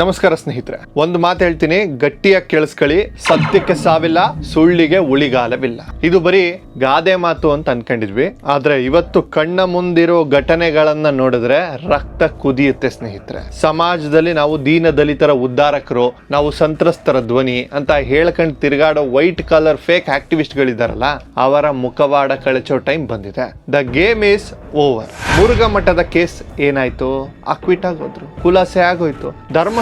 ನಮಸ್ಕಾರ ಸ್ನೇಹಿತರೆ. ಒಂದು ಮಾತು ಹೇಳ್ತೀನಿ ಗಟ್ಟಿಯಾಗಿ ಕೇಳಿಸ್ಕೊಳ್ಳಿ, ಸತ್ಯಕ್ಕೆ ಸಾವಿಲ್ಲ, ಸುಳ್ಳಿಗೆ ಉಳಿಗಾಲವಿಲ್ಲ. ಇದು ಬರೀ ಗಾದೆ ಮಾತು ಅಂತ ಅನ್ಕೊಂಡಿದ್ವಿ. ಆದ್ರೆ ಇವತ್ತು ಕಣ್ಣ ಮುಂದಿರೋ ಘಟನೆಗಳನ್ನ ನೋಡಿದ್ರೆ ರಕ್ತ ಕುದಿಯುತ್ತೆ ಸ್ನೇಹಿತರೆ. ಸಮಾಜದಲ್ಲಿ ನಾವು ದೀನ ದಲಿತರ ಉದ್ಧಾರಕರು, ನಾವು ಸಂತ್ರಸ್ತರ ಧ್ವನಿ ಅಂತ ಹೇಳ್ಕೊಂಡು ತಿರುಗಾಡೋ ವೈಟ್ ಕಲರ್ ಫೇಕ್ ಆಕ್ಟಿವಿಸ್ಟ್ಗಳಿದಾರಲ್ಲ, ಅವರ ಮುಖವಾಡ ಕಳಚೋ ಟೈಮ್ ಬಂದಿದೆ. The game is over. Murugha ಮಠದ ಕೇಸ್ ಏನಾಯ್ತು? ಅಕ್ವಿಟ್ ಆಗೋದ್ರು. ಖುಲಾಸೆ ಆಗೋಯ್ತು.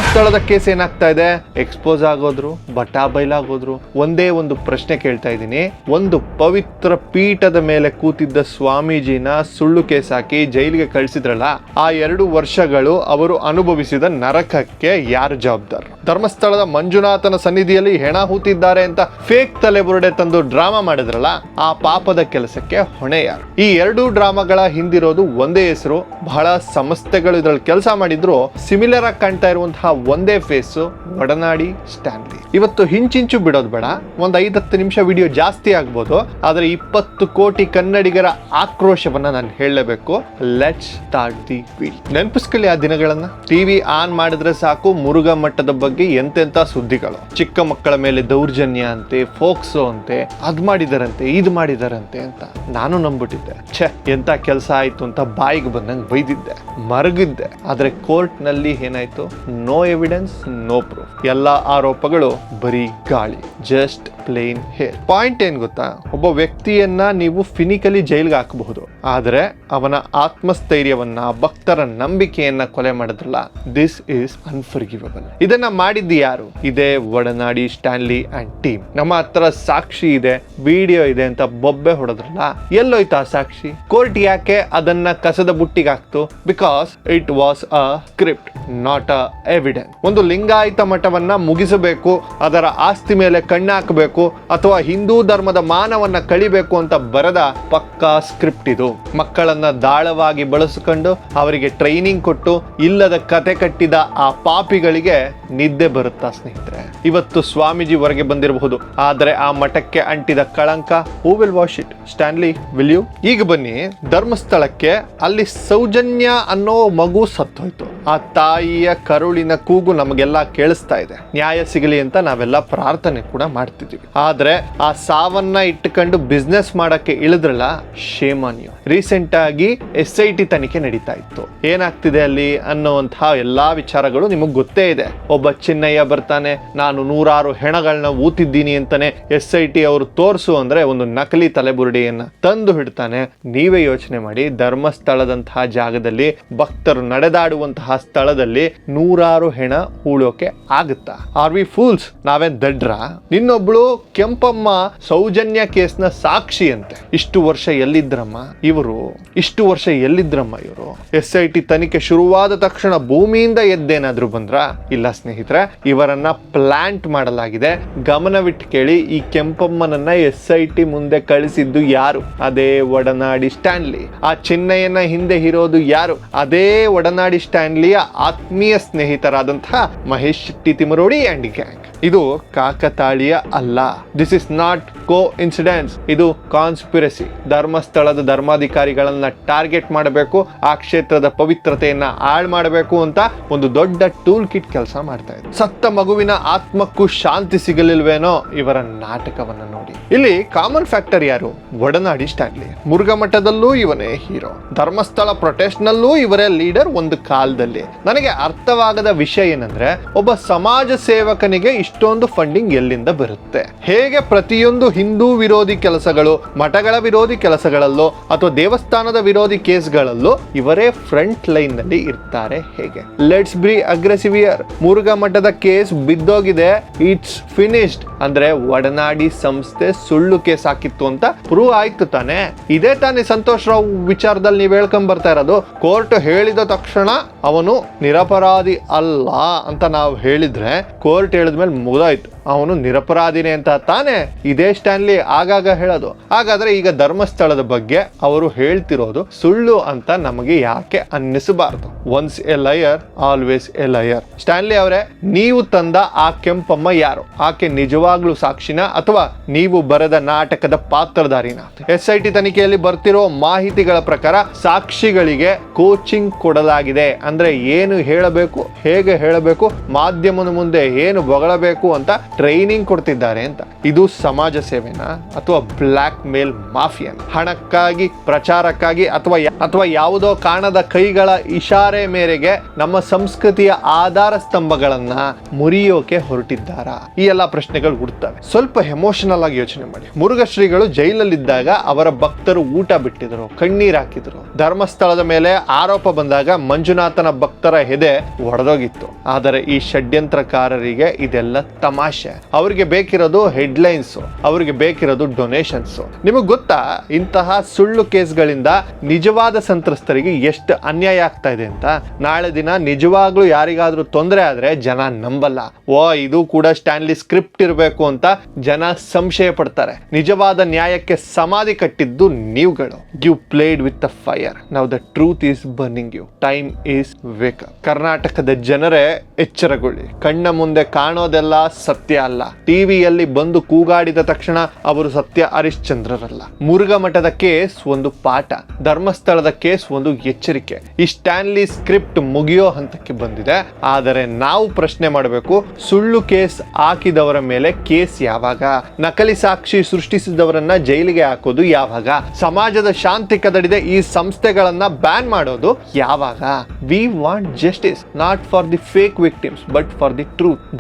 ಧರ್ಮಸ್ಥಳದ ಕೇಸ್ ಏನಾಗ್ತಾ ಇದೆ? ಎಕ್ಸ್ಪೋಸ್ ಆಗೋದ್ರು, ಬಟಾ ಬೈಲಾಗೋದ್ರು, ಒಂದೇ ಒಂದು ಪ್ರಶ್ನೆ ಕೇಳ್ತಾ ಇದ್ದೀನಿ. ಒಂದು ಪವಿತ್ರ ಪೀಠದ ಮೇಲೆ ಕೂತಿದ್ದ ಸ್ವಾಮೀಜಿನ ಸುಳ್ಳು ಕೇಸ್ ಹಾಕಿ ಜೈಲಿಗೆ ಕಳಿಸಿದ್ರಲ್ಲ, ಆ ಎರಡು ವರ್ಷಗಳು ಅವರು ಅನುಭವಿಸಿದ ನರಕಕ್ಕೆ ಯಾರು ಜವಾಬ್ದಾರ? ಧರ್ಮಸ್ಥಳದ ಮಂಜುನಾಥನ ಸನ್ನಿಧಿಯಲ್ಲಿ ಹೆಣ ಹೂತಿದ್ದಾರೆ ಅಂತ ಫೇಕ್ ತಲೆಬುರುಡೆ ತಂದು ಡ್ರಾಮಾ ಮಾಡಿದ್ರಲ್ಲ, ಆ ಪಾಪದ ಕೆಲಸಕ್ಕೆ ಹೊಣೆ ಯಾರು? ಈ ಎರಡೂ ಡ್ರಾಮಾಗಳ ಹಿಂದಿರೋದು ಒಂದೇ ಹೆಸರು, ಬಹಳ ಸಂಸ್ಥೆಗಳು ಇದ್ರಲ್ಲಿ ಕೆಲಸ ಮಾಡಿದ್ರು ಸಿಮಿಲರ್ ಆಗಿ ಕಾಣ್ತಾ ಇರುವಂತಹ ಒಂದೇ ಫೇಸು, ಒಡನಾಡಿ, ಸ್ಟ್ಯಾನ್ಲಿ. ಇವತ್ತು ಹಿಂಚಿಂಚು ಬಿಡೋದು ಬೇಡ. ಒಂದು ಐದತ್ತು ನಿಮಿಷ ವಿಡಿಯೋ ಜಾಸ್ತಿ ಆಗ್ಬೋದು. ಆದರೆ ಇಪ್ಪತ್ತು ಕೋಟಿ ಕನ್ನಡಿಗರ ಆಕ್ರೋಶವನ್ನು ನಾನು ಹೇಳಲೇಬೇಕು. ಲೆಟ್ಸ್ ಸ್ಟಾರ್ಟ್ ದಿ ವೀಲ್ ನೆನಪಿಸ್ಕೊಳ್ಳಿ ಆ ದಿನಗಳನ್ನ. ಟಿವಿ ಆನ್ ಮಾಡಿದ್ರೆ ಸಾಕು. ಮುರುಘ ಮಟ್ಟದ ಬಗ್ಗೆ ಎಂತೆಂಥ ಸುದ್ದಿಗಳು. ಚಿಕ್ಕ ಮಕ್ಕಳ ಮೇಲೆ ದೌರ್ಜನ್ಯ ಅಂತೆ, ಫೋಕ್ಸೋ ಅಂತೆ, ಅದು ಮಾಡಿದಾರಂತೆ, ಇದು ಮಾಡಿದಾರಂತೆ ಅಂತ ನಾನು ನಂಬಿಟ್ಟಿದ್ದೆ ಛೆ ಎಂತ ಕೆಲಸ ಆಯ್ತು ಅಂತ ಬಾಯಿಗೆ ಬಂದಂಗೆ ಬೈದಿದ್ದೆ. ಮರಗಿದ್ದೆ. ಆದರೆ ಕೋರ್ಟ್ನಲ್ಲಿ ಏನಾಯ್ತು? ನೋ ಎವಿಡೆನ್ಸ್ ನೋ ಪ್ರೂಫ್ ಎಲ್ಲ ಆರೋಪಗಳು ಬರೀ ಗಾಳಿ. ಜಸ್ಟ್ ಪ್ಲೇನ್ ಹೇರ್ ಪಾಯಿಂಟ್ ಏನ್ ಗೊತ್ತಾ? ಒಬ್ಬ ವ್ಯಕ್ತಿಯನ್ನ ನೀವು ಫಿನಿಕಲಿ ಜೈಲ್ಗೆ ಹಾಕಬಹುದು. ಆದರೆ ಅವನ ಆತ್ಮಸ್ಥೈರ್ಯವನ್ನ, ಭಕ್ತರ ನಂಬಿಕೆಯನ್ನ ಕೊಲೆ ಮಾಡಿದ್ರಲ್ಲ ದಿಸ್ ಇಸ್ ಅನ್ಫರ್ಗಿವಬಲ್ ಇದನ್ನ ಮಾಡಿದ್ದು ಯಾರು? ಇದೇ ಒಡನಾಡಿ ಸ್ಟ್ಯಾನ್ಲಿ ಅಂಡ್ ಟೀಮ್ ನಮ್ಮ ಹತ್ರ ಸಾಕ್ಷಿ ಇದೆ ವಿಡಿಯೋ ಇದೆ ಅಂತ ಬೊಬ್ಬೆ ಹೊಡೆದ್ರಲ್ಲ, ಎಲ್ಲೋಯ್ತು ಆ ಸಾಕ್ಷಿ? ಕೋರ್ಟ್ ಯಾಕೆ ಅದನ್ನ ಕಸದ ಬುಟ್ಟಿಗೆ ಹಾಕ್ತು? Because it was a script not a evidence ಒಂದು ಲಿಂಗಾಯತ ಮಠವನ್ನ ಮುಗಿಸಬೇಕು, ಅದರ ಆಸ್ತಿ ಮೇಲೆ ಕಣ್ಣು ಹಾಕಬೇಕು ಅಥವಾ ಹಿಂದೂ ಧರ್ಮದ ಮಾನವನ್ನ ಕಳಿಬೇಕು ಅಂತ ಬರದ ಪಕ್ಕಾ ಸ್ಕ್ರಿಪ್ಟ್ ಇದು. ಮಕ್ಕಳನ್ನ ದಾಳವಾಗಿ ಬಳಸಿಕೊಂಡು ಅವರಿಗೆ ಟ್ರೈನಿಂಗ್ ಕೊಟ್ಟು ಇಲ್ಲದ ಕತೆ ಕಟ್ಟಿದ ಆ ಪಾಪಿಗಳಿಗೆ ನಿದ್ದೆ ಬರುತ್ತಾ ಸ್ನೇಹಿತರೆ? ಇವತ್ತು ಸ್ವಾಮೀಜಿ ಹೊರಗೆ ಬಂದಿರಬಹುದು. ಆದರೆ ಆ ಮಠಕ್ಕೆ ಅಂಟಿದ ಕಳಂಕ who will wash it Stanley will you ಈಗ ಬನ್ನಿ, ಧರ್ಮಸ್ಥಳಕ್ಕೆ ಅಲ್ಲಿ ಸೌಜನ್ಯ ಅನ್ನೋ ಮಗು ಸತ್ತೋಯ್ತು. ಆ ತಾಯಿಯ ಕರುಳಿನ ಕೂಗು ನಮಗೆಲ್ಲ ಕೇಳಿಸ್ತಾ ಇದೆ. ನ್ಯಾಯ ಸಿಗಲಿ ಅಂತ ನಾವೆಲ್ಲ ಪ್ರಾರ್ಥನೆ ಕೂಡ ಮಾಡ್ತಿದ್ದೀವಿ. ಆದ್ರೆ ಆ ಸಾವನ್ನ ಇಟ್ಟುಕೊಂಡು ಬಿಸ್ನೆಸ್ ಮಾಡಕ್ಕೆ ಇಳಿದ್ರಲ್ಲ ಶೇಮಾನ್ಯು ರೀಸೆಂಟ್ ಆಗಿ ಎಸ್ ಐ ಟಿ ತನಿಖೆ ನಡೀತಾ ಇತ್ತು. ಏನಾಗ್ತಿದೆ ಅಲ್ಲಿ ಅನ್ನುವಂತಹ ಎಲ್ಲಾ ವಿಚಾರಗಳು ನಿಮಗೆ ಗೊತ್ತೇ ಇದೆ. ಒಬ್ಬ ಚಿನ್ನಯ್ಯ ಬರ್ತಾನೆ, ನಾನು ನೂರಾರು ಹೆಣಗಳನ್ನ ಊತಿದ್ದೀನಿ ಅಂತಾನೆ ಎಸ್ ಐ ಟಿ ಅವರು ತೋರಿಸು ಅಂದ್ರೆ ಒಂದು ನಕಲಿ ತಲೆಬುರುಡಿಯನ್ನ ತಂದು ಹಿಡ್ತಾನೆ. ನೀವೇ ಯೋಚನೆ ಮಾಡಿ, ಧರ್ಮಸ್ಥಳದಂತಹ ಜಾಗದಲ್ಲಿ, ಭಕ್ತರು ನಡೆದಾಡುವಂತಹ ಸ್ಥಳದಲ್ಲಿ ನೂರಾರು ಹೆಣ ಹೂಳೋಕೆ ಆಗುತ್ತಾ? ಆರ್ ವಿ ಫೂಲ್ಸ್ ನಾವೇನ್ ದಡ್ರ? ನಿನ್ನೊಬ್ಳು ಕೆಂಪಮ್ಮ ಸೌಜನ್ಯ ಕೇಸ್ನ ಸಾಕ್ಷಿ ಅಂತೆ ಇಷ್ಟು ವರ್ಷ ಎಲ್ಲಿದ್ರಮ್ಮ? ಇವರು, ಇಷ್ಟು ವರ್ಷ ಎಲ್ಲಿದ್ರಮ್ಮ ಇವರು? ಎಸ್ ಐ ಟಿ ತನಿಖೆ ಶುರುವಾದ ತಕ್ಷಣ ಭೂಮಿಯಿಂದ ಎದ್ದೇನಾದ್ರೂ ಬಂದ್ರ? ಇಲ್ಲ ಸ್ನೇಹಿತರೆ, ಇವರನ್ನ ಪ್ಲಾಂಟ್ ಮಾಡಲಾಗಿದೆ. ಗಮನವಿಟ್ಟು ಕೇಳಿ ಈ ಕೆಂಪಮ್ಮನನ್ನ ಎಸ್ ಐ ಟಿ ಮುಂದೆ ಕಳಿಸಿದ್ದು ಯಾರು? ಅದೇ ಒಡನಾಡಿ ಸ್ಟ್ಯಾನ್ಲಿ. ಆ ಚಿನ್ನಯ್ಯನ ಹಿಂದೆ ಇರೋದು ಯಾರು? ಅದೇ ಒಡನಾಡಿ ಸ್ಟ್ಯಾನ್ಲಿಯ ಆತ್ಮೀಯ ಸ್ನೇಹಿತರಾದಂತಹ ಮಹೇಶ್ ಶೆಟ್ಟಿ ತಿಮರೋಡಿ ಅಂಡ್ ಗ್ಯಾಂಗ್ ಇದು ಕಾಕತಾಳೀಯ ಅಲ್ಲ. This is not coincidence ಇದು ಕಾನ್ಸ್ಪಿರಸಿ ಧರ್ಮಸ್ಥಳದ ಧರ್ಮಾಧಿಕಾರಿಗಳನ್ನ ಟಾರ್ಗೆಟ್ ಮಾಡಬೇಕು, ಆ ಕ್ಷೇತ್ರದ ಪವಿತ್ರತೆಯನ್ನ ಹಾಳು ಮಾಡಬೇಕು ಅಂತ ಒಂದು ದೊಡ್ಡ ಟೂಲ್ ಕಿಟ್ ಕೆಲಸ ಮಾಡ್ತಾ ಇದೆ ಸತ್ತ ಮಗುವಿನ ಆತ್ಮಕ್ಕೂ ಶಾಂತಿ ಸಿಗಲಿಲ್ವೇನೋ ಇವರ ನಾಟಕವನ್ನ ನೋಡಿ. ಇಲ್ಲಿ ಕಾಮನ್ ಫ್ಯಾಕ್ಟರ್ ಯಾರು? ಒಡನಾಡಿ ಸ್ಟ್ಯಾನ್ಲಿ. ಮುರುಘಾ ಮಠದಲ್ಲೂ ಇವನೇ ಹೀರೋ. ಧರ್ಮಸ್ಥಳ ಪ್ರೊಟೆಸ್ಟ್ನಲ್ಲೂ ಇವರೇ ಲೀಡರ್ ಒಂದು ಕಾಲದಲ್ಲಿ. ನನಗೆ ಅರ್ಥವಾಗದ ವಿಷಯ ಏನಂದ್ರೆ, ಒಬ್ಬ ಸಮಾಜ ಸೇವಕನಿಗೆ ಇಷ್ಟೊಂದು ಫಂಡಿಂಗ್ ಎಲ್ಲಿಂದ ಬರುತ್ತೆ? ಹೇಗೆ ಪ್ರತಿಯೊಂದು ಹಿಂದೂ ವಿರೋಧಿ ಕೆಲಸಗಳು, ಮಠಗಳ ವಿರೋಧಿ ಕೆಲಸಗಳಲ್ಲೋ ಅಥವಾ ದೇವಸ್ಥಾನದ ವಿರೋಧಿ ಕೇಸ್ಗಳಲ್ಲೋ ಇವರೇ ಫ್ರಂಟ್ ಲೈನ್ನಲ್ಲಿ ಇರ್ತಾರೆ ಹೇಗೆ? ಲೆಟ್ಸ್ ಬಿ ಅಗ್ರೆಸಿವಿಯರ್ ಮುರುಘಾ ಮಠದ ಕೇಸ್ ಬಿದ್ದೋಗಿದೆ. ಇಟ್ಸ್ ಫಿನಿಶ್ಡ್ ಅಂದ್ರೆ ಒಡನಾಡಿ ಸಂಸ್ಥೆ ಸುಳ್ಳು ಕೇಸ್ ಹಾಕಿತ್ತು ಅಂತ ಪ್ರೂವ್ ಆಯ್ತು ತಾನೆ. ಇದೇ ತಾನೇ ಸಂತೋಷ್ ರಾವ್ ವಿಚಾರದಲ್ಲಿ ನೀವು ಹೇಳ್ಕೊಂಡ್ ಬರ್ತಾ ಇರೋದು. ಕೋರ್ಟ್ ಹೇಳಿದ ತಕ್ಷಣ ಅವನು ನಿರಪರಾಧಿ ಅಲ್ಲ ಅಂತ ನಾವು ಹೇಳಿದ್ರೆ ಕೋರ್ಟ್ ಹೇಳಿದ್ಮೇಲೆ ಮುಗ್ದೋಯ್ತು. ಅವನು ನಿರಪರಾಧಿನಿ ಅಂತ ತಾನೇ ಇದೇ ಸ್ಟ್ಯಾನ್ಲಿ ಆಗಾಗ ಹೇಳೋದು. ಹಾಗಾದ್ರೆ ಈಗ ಧರ್ಮಸ್ಥಳದ ಬಗ್ಗೆ ಅವರು ಹೇಳ್ತಿರೋದು ಸುಳ್ಳು ಅಂತ ನಮಗೆ ಯಾಕೆ ಅನ್ನಿಸಬಾರದು? Once a liar always a liar Stanley ಅವರೇ, ನೀವು ತಂದ ಆ ಕೆಂಪಮ್ಮ ಯಾರು? ಆಕೆ ನಿಜವಾಗ್ಲೂ ಸಾಕ್ಷಿನ ಅಥವಾ ನೀವು ಬರೆದ ನಾಟಕದ ಪಾತ್ರಧಾರಿನ ಎಸ್ ಐ ತನಿಖೆಯಲ್ಲಿ ಬರ್ತಿರೋ ಮಾಹಿತಿಗಳ ಪ್ರಕಾರ ಸಾಕ್ಷಿಗಳಿಗೆ ಕೋಚಿಂಗ್ ಕೊಡಲಾಗಿದೆ. ಅಂದ್ರೆ ಏನು ಹೇಳಬೇಕು? ಹೇಗೆ ಹೇಳಬೇಕು? ಮಾಧ್ಯಮದ ಮುಂದೆ ಏನು ಬೊಗಳಬೇಕು? ಅಂತ ಟ್ರೈನಿಂಗ್ ಕೊಡ್ತಿದ್ದಾರೆ ಅಂತ. ಇದು ಸಮಾಜ ಸೇವೆನಾ ಅಥವಾ ಬ್ಲ್ಯಾಕ್ ಮೇಲ್ ಮಾಫಿಯನ್ ಹಣಕ್ಕಾಗಿ, ಪ್ರಚಾರಕ್ಕಾಗಿ ಅಥವಾ ಅಥವಾ ಯಾವುದೋ ಕಾಣದ ಕೈಗಳ ಇಶಾರೆ ಮೇರೆಗೆ ನಮ್ಮ ಸಂಸ್ಕೃತಿಯ ಆಧಾರ ಸ್ತಂಭಗಳನ್ನ ಮುರಿಯೋಕೆ ಹೊರಟಿದ್ದಾರ? ಈ ಎಲ್ಲ ಪ್ರಶ್ನೆಗಳು ಹುಡ್ತವೆ. ಸ್ವಲ್ಪ ಎಮೋಷನಲ್ ಆಗಿ ಯೋಚನೆ ಮಾಡಿ. ಮುರುಘಶ್ರೀಗಳು ಜೈಲಲ್ಲಿದ್ದಾಗ ಅವರ ಭಕ್ತರು ಊಟ ಬಿಟ್ಟಿದ್ರು, ಕಣ್ಣೀರ್ ಹಾಕಿದ್ರು. ಧರ್ಮಸ್ಥಳದ ಮೇಲೆ ಆರೋಪ ಬಂದಾಗ ಮಂಜುನಾಥನ ಭಕ್ತರ ಹೆದೆ ಒಡೆದೋಗಿತ್ತು. ಆದರೆ ಈ ಷಡ್ಯಂತ್ರಕಾರರಿಗೆ ಇದೆಲ್ಲ ತಮಾಷೆ. ಅವರಿಗೆ ಬೇಕಿರೋದು ಹೆಡ್ಲೈನ್ಸ್, ಅವರಿಗೆ ಬೇಕಿರೋದು ಡೊನೇಷನ್ಸ್. ನಿಮಗೆ ಗೊತ್ತಾ, ಇಂತಹ ಸುಳ್ಳು ಕೇಸ್ಗಳಿಂದ ನಿಜವಾದ ಸಂತ್ರಸ್ತರಿಗೆ ಎಷ್ಟು ಅನ್ಯಾಯ ಆಗ್ತಾ ಇದೆ ಅಂತ? ನಾಳೆ ದಿನ ನಿಜವಾಗ್ಲೂ ಯಾರಿಗಾದ್ರೂ ತೊಂದರೆ ಆದ್ರೆ ಜನ ನಂಬಲ್ಲ. ಓ, ಇದು ಕೂಡ ಸ್ಟ್ಯಾನ್ಲಿ ಸ್ಕ್ರಿಪ್ಟ್ ಇರಬೇಕು ಅಂತ ಜನ ಸಂಶಯ ಪಡ್ತಾರೆ. ನಿಜವಾದ ನ್ಯಾಯಕ್ಕೆ ಸಮಾಧಿ ಕಟ್ಟಿದ್ದು ನೀವುಗಳು. You played with the fire ನಾವು the truth is burning you time is wake ಕರ್ನಾಟಕದ ಜನರೇ ಎಚ್ಚರಗೊಳ್ಳಿ. ಕಣ್ಣ ಮುಂದೆ ಕಾಣೋದೆಲ್ಲ ಸತ್ಯ ಅಲ್ಲ. ಟಿವಿಯಲ್ಲಿ ಬಂದು ಕೂಗಾಡಿದ ತಕ್ಷಣ ಅವರು ಸತ್ಯ ಹರಿಶ್ಚಂದ್ರರಲ್ಲ. ಮುರುಘಾ ಮಠದ ಕೇಸ್ ಒಂದು ಪಾಠ, ಧರ್ಮಸ್ಥಳದ ಕೇಸ್ ಒಂದು ಎಚ್ಚರಿಕೆ. ಈ ಸ್ಟ್ಯಾನ್ಲಿ ಸ್ಕ್ರಿಪ್ಟ್ ಮುಗಿಯೋ ಹಂತಕ್ಕೆ ಬಂದಿದೆ. ಆದರೆ ನಾವು ಪ್ರಶ್ನೆ ಮಾಡಬೇಕು, ಸುಳ್ಳು ಕೇಸ್ ಹಾಕಿದವರ ಮೇಲೆ ಕೇಸ್ ಯಾವಾಗ? ನಕಲಿ ಸಾಕ್ಷಿ ಸೃಷ್ಟಿಸಿದವರನ್ನ ಜೈಲಿಗೆ ಹಾಕೋದು ಯಾವಾಗ? ಸಮಾಜದ ಶಾಂತಿ ಕದಡಿದೆ, ಈ ಸಂಸ್ಥೆಗಳನ್ನ ಬ್ಯಾನ್ ಮಾಡೋದು ಯಾವಾಗ? We want justice not for the fake victims but for the truth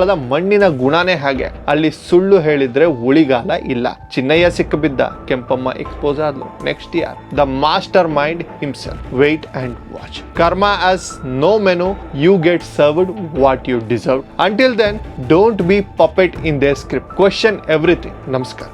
ಧರ್ಮಸ್ಥಳದ ಮಣ್ಣಿನ ಗುಣನೇ ಹಾಗೆ. ಅಲ್ಲಿ ಸುಳ್ಳು ಹೇಳಿದ್ರೆ ಉಳಿಗಾಲ ಇಲ್ಲ. ಚಿನ್ನಯ್ಯ ಸಿಕ್ಕಬಿದ್ದ, Kempamma expose ಆದ್ಲು. Next year the master mind himself wait and watch karma has no menu you get served what you deserve until then don't be puppet in their script question everything ನಮಸ್ಕಾರ